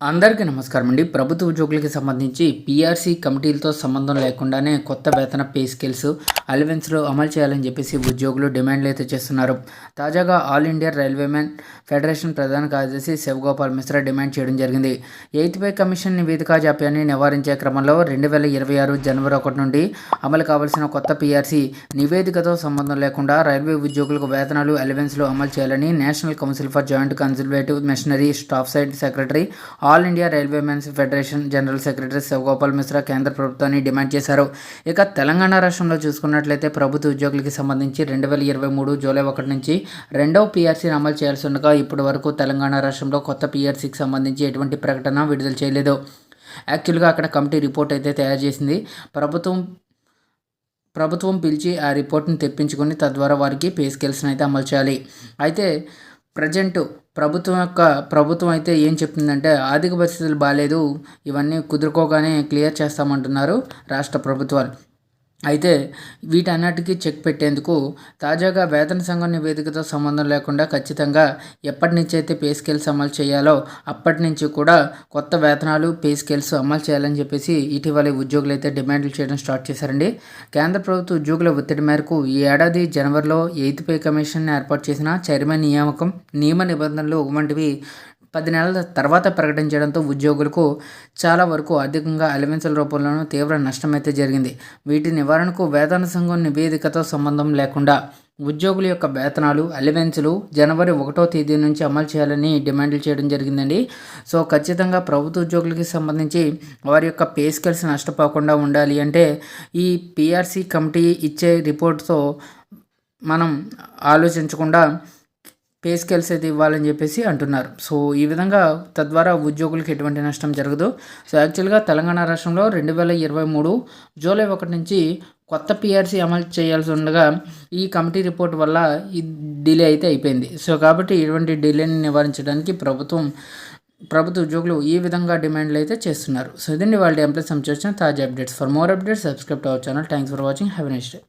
అందరికీ నమస్కారం అండి. ప్రభుత్వ ఉద్యోగులకి సంబంధించి పీఆర్సీ కమిటీలతో సంబంధం లేకుండానే కొత్త వేతన పే స్కేల్స్ అలవెన్స్లు అమలు చేయాలని చెప్పేసి ఉద్యోగులు డిమాండ్లు అయితే చేస్తున్నారు. తాజాగా ఆల్ ఇండియా రైల్వేమెన్ ఫెడరేషన్ ప్రధాన కార్యదర్శి శివగోపాల్ మిశ్రా డిమాండ్ చేయడం జరిగింది. ఎయిత్ పే కమిషన్ నివేదిక జాప్యాన్ని నివారించే క్రమంలో రెండు వేల ఇరవై ఆరు జనవరి ఒకటి నుండి అమలు కావాల్సిన కొత్త పీఆర్సీ నివేదికతో సంబంధం లేకుండా రైల్వే ఉద్యోగులకు వేతనాలు అలవెన్స్లు అమలు చేయాలని national council for joint conservative missionary staff side secretary all India railway men's federation general secretary Shivagopal Mishra కేంద్ర ప్రభుత్వాన్ని డిమాండ్ చేశారు. ఇక తెలంగాణ రాష్ట్రంలో చూసుకున్నట్లయితే ప్రభుత్వ ఉద్యోగులకి సంబంధించి రెండు వేల ఇరవై మూడు జూలై ఒకటి నుంచి రెండవ పీఆర్సీని అమలు చేయాల్సి ఉండగా ఇప్పటి వరకు తెలంగాణ రాష్ట్రంలో కొత్త పీఆర్సీకి సంబంధించి ఎటువంటి ప్రకటన విడుదల చేయలేదు. యాక్చువల్గా అక్కడ కమిటీ రిపోర్ట్ అయితే తయారు చేసింది. ప్రభుత్వం ప్రభుత్వం పిలిచి ఆ రిపోర్ట్ని తెప్పించుకొని తద్వారా వారికి పే స్కేల్స్ని అయితే అమలు చేయాలి. అయితే ప్రజెంట్ ప్రభుత్వం యొక్క ప్రభుత్వం అయితే ఏం చెప్తుందంటే ఆర్థిక పరిస్థితులు బాగాలేదు ఇవన్నీ కుదురుకోగానే క్లియర్ చేస్తామంటున్నారు రాష్ట్ర ప్రభుత్వాలు. అయితే వీటన్నిటికీ చెక్ పెట్టేందుకు తాజాగా వేతన సంఘం నివేదికతో సంబంధం లేకుండా ఖచ్చితంగా ఎప్పటి నుంచి అయితే పే స్కేల్స్ అమలు చేయాలో అప్పటి నుంచి కూడా కొత్త వేతనాలు పే స్కేల్స్ అమలు చేయాలని చెప్పేసి ఇటీవల ఉద్యోగులు అయితే డిమాండ్లు చేయడం స్టార్ట్ చేశారండి. కేంద్ర ప్రభుత్వ ఉద్యోగుల ఒత్తిడి మేరకు ఈ ఏడాది జనవరిలో ఎయిత్ పే కమిషన్ ఏర్పాటు చేసిన చైర్మన్ నియామకం నియమ నిబంధనలు వంటివి పది నెలల తర్వాత ప్రకటించడంతో ఉద్యోగులకు చాలా వరకు ఆర్థికంగా అలవెన్సుల రూపంలోనూ తీవ్ర నష్టం అయితే జరిగింది. వీటి నివారణకు వేతన సంఘం నివేదికతో సంబంధం లేకుండా ఉద్యోగుల యొక్క వేతనాలు అలవెన్సులు జనవరి ఒకటో తేదీ నుంచి అమలు చేయాలని డిమాండ్లు చేయడం జరిగిందండి. సో ఖచ్చితంగా ప్రభుత్వ ఉద్యోగులకి సంబంధించి వారి యొక్క పే స్కేల్స్ నష్టపోకుండా ఉండాలి అంటే ఈ పిఆర్సీ కమిటీ ఇచ్చే రిపోర్ట్తో మనం ఆలోచించకుండా పే స్కేల్స్ అయితే ఇవ్వాలని చెప్పేసి అంటున్నారు. సో ఈ విధంగా తద్వారా ఉద్యోగులకు ఎటువంటి నష్టం జరగదు. సో యాక్చువల్గా తెలంగాణ రాష్ట్రంలో రెండు వేల ఇరవై మూడు జూలై ఒకటి నుంచి కొత్త పిఆర్సీ అమలు చేయాల్సి ఉండగా ఈ కమిటీ రిపోర్ట్ వల్ల ఈ డిలే అయితే అయిపోయింది. సో కాబట్టి ఇటువంటి డిలేని నివారించడానికి ప్రభుత్వం ప్రభుత్వ ఉద్యోగులు ఈ విధంగా డిమాండ్లు అయితే చేస్తున్నారు. సో ఇదండి వాళ్ళ ఎంప్లాయ్ సంబంధించిన తాజా updates. For more updates subscribe our channel. Thanks for watching. Have next day.